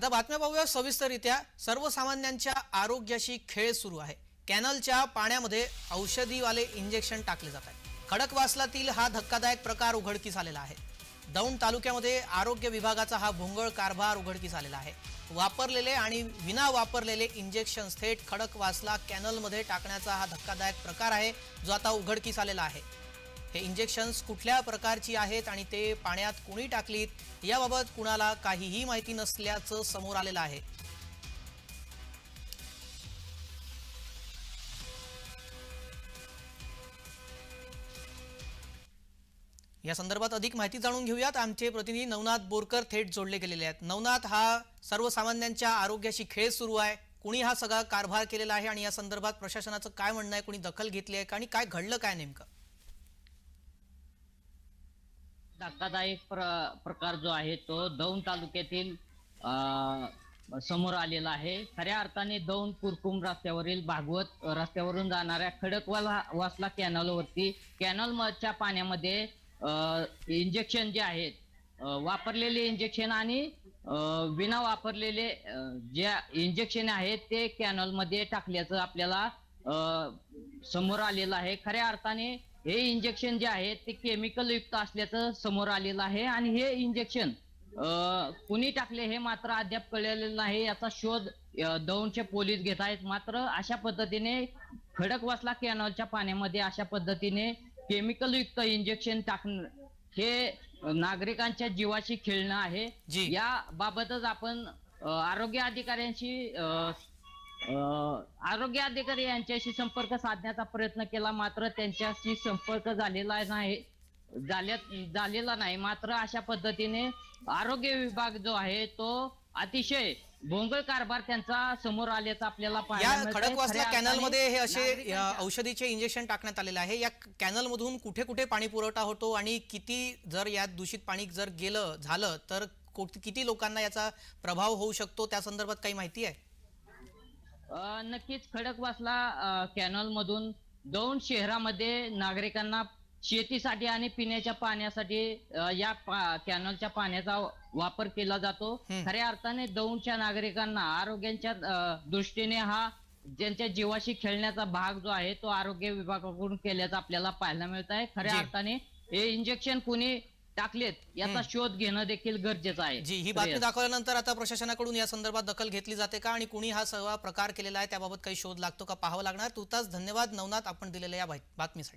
आता बातम्या पाहूया सविस्तररित्या. सर्वसामान्यांच्या आरोग्याशी खेळ सुरू आहे. कॅनलच्या पाण्यामध्ये औषधीवाले इंजेक्शन टाकले जात आहे खडकवासलातील हा धक्कादायक प्रकार उघडकीस आलेला आहे. दौंड तालुक्यामध्ये आरोग्य विभागाचा हा भोंगळ कारभार उघडकीस आलेला आहे. वापरलेले आणि विना वापरलेले इंजेक्शन थेट खडकवासला कॅनलमध्ये टाकण्याचा हा धक्कादायक प्रकार आहे जो आता उघडकीस आलेला आहे. हे इंजेक्शन्स कुठल्या प्रकारची आहेत आणि ते पाण्यात कुणी टाकलीत याबाबत कुणाला काहीही माहिती नसल्याचं समोर आलेलं आहे. या संदर्भात अधिक माहिती जाणून घेऊयात. आमचे प्रतिनिधी नवनाथ बोरकर थेट जोडले गेलेले आहेत. नवनाथ हा सर्वसामान्यांच्या आरोग्याशी खेळ सुरू आहे. कुणी हा सगळा कारभार केलेला आहे आणि या संदर्भात प्रशासनाचं काय म्हणणं आहे? कुणी दखल घेतली आहे? का आणि काय घडलं काय नेमकं? धक्कादायक प्र प्रकार जो आहे तो दौंड तालुक्यातील समोर आलेला आहे. खऱ्या अर्थाने दौंड कुरकुम रस्त्यावरील भागवत रस्त्यावरून जाणाऱ्या खडकवाल वासला कॅनलवरती कॅनॉलच्या पाण्यामध्ये इंजेक्शन जे आहेत वापरलेले इंजेक्शन आणि विना वापरलेले ज्या जे इंजेक्शन आहेत ते कॅनलमध्ये टाकल्याचं आपल्याला समोर आलेलं आहे. खऱ्या अर्थाने हे इंजेक्शन जे आहे ते केमिकल युक्त असल्याचं समोर आलेलं आहे. आणि हे इंजेक्शन कुणी टाकले हे मात्र अद्याप कळलेलं नाही. याचा शोध दौंडचे पोलीस घेत आहेत. मात्र अशा पद्धतीने खडकवासला कॅनलच्या पाण्यामध्ये अशा पद्धतीने केमिकल युक्त इंजेक्शन टाकणं हे नागरिकांच्या जीवाशी खेळणं आहे. जी. या बाबतच आपण आरोग्य अधिकाऱ्यांशी आरोग्य अधिकारी यांच्याशी संपर्क साधण्याचा प्रयत्न केला मात्र त्यांच्याशी संपर्क झालेला नाही झाल्यात झालेला नाही. मात्र अशा पद्धतीने आरोग्य विभाग जो आहे तो अतिशय भोंगळ कारभार त्यांचा समोर आल्याचा आपल्याला या. खडकवासला अर्थाने कॅनलमध्ये हे असे औषधीचे इंजेक्शन टाकण्यात आलेले आहे. या कॅनलमधून कुठे कुठे पाणी पुरवठा होतो आणि किती जर यात दूषित पाणी जर गेलं झालं तर किती लोकांना याचा प्रभाव होऊ शकतो? त्या संदर्भात काही माहिती आहे? नक्कीच खडकवासला कॅनल मधून दौंड शहरामध्ये नागरिकांना शेतीसाठी आणि पिण्याच्या पाण्यासाठी या पा- कॅनलच्या पाण्याचा वापर केला जातो. खऱ्या अर्थाने दौंडच्या नागरिकांना आरोग्याच्या दृष्टीने हा ज्यांच्या जीवाशी खेळण्याचा भाग जो आहे तो आरोग्य विभागाकडून केल्याचा आपल्याला पाहायला मिळत आहे खऱ्या. अर्थाने हे इंजेक्शन कुणी टाकलेत याचा. शोध घेणं देखील गरजेचं आहे जी ही बातमी. दाखवल्यानंतर आता प्रशासनाकडून या संदर्भात दखल घेतली जाते का आणि कुणी हा सगळा प्रकार केलेला आहे त्याबाबत काही शोध लागतो का पाहावं लागणार तुर्तास धन्यवाद नवनाथ आपण दिलेल्या या बात- बातमीसाठी